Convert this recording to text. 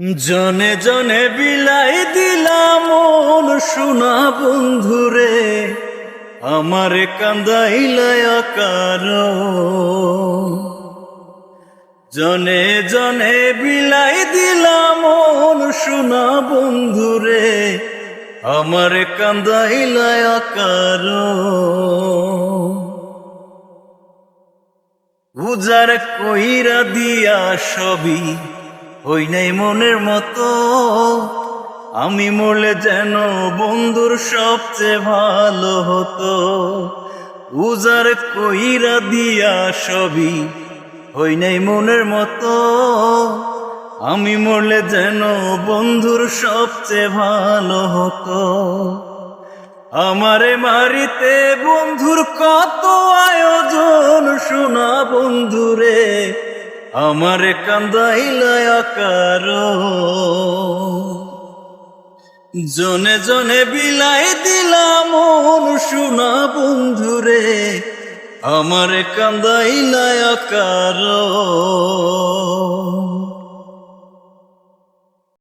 জনে জনে বিলাই দিলাম মন শোনা বন্ধুরে, আমার কান্দাইলায় কার জনে জনে বিলাই দিলাম মন শোনা বন্ধুরে, আমার কান্দাইলায় কার উজার কইরা দিয়া সবই হই নাই মনের মতো। আমি মরলে যেন বন্ধুর সবচেয়ে ভালো হতো। উজার কইরা দিয়া সবই হই নাই মনের মতো। আমি মরলে যেন বন্ধুর সবচেয়ে ভালো হতো। আমারে মারিতে বন্ধুর কত আয়োজন শোনা বন্ধুরে আমারে কান্দাইলায় কার জনে জনে বিলাই দিলাম শুনা বন্ধুরে আমার কান্দাইলায় কার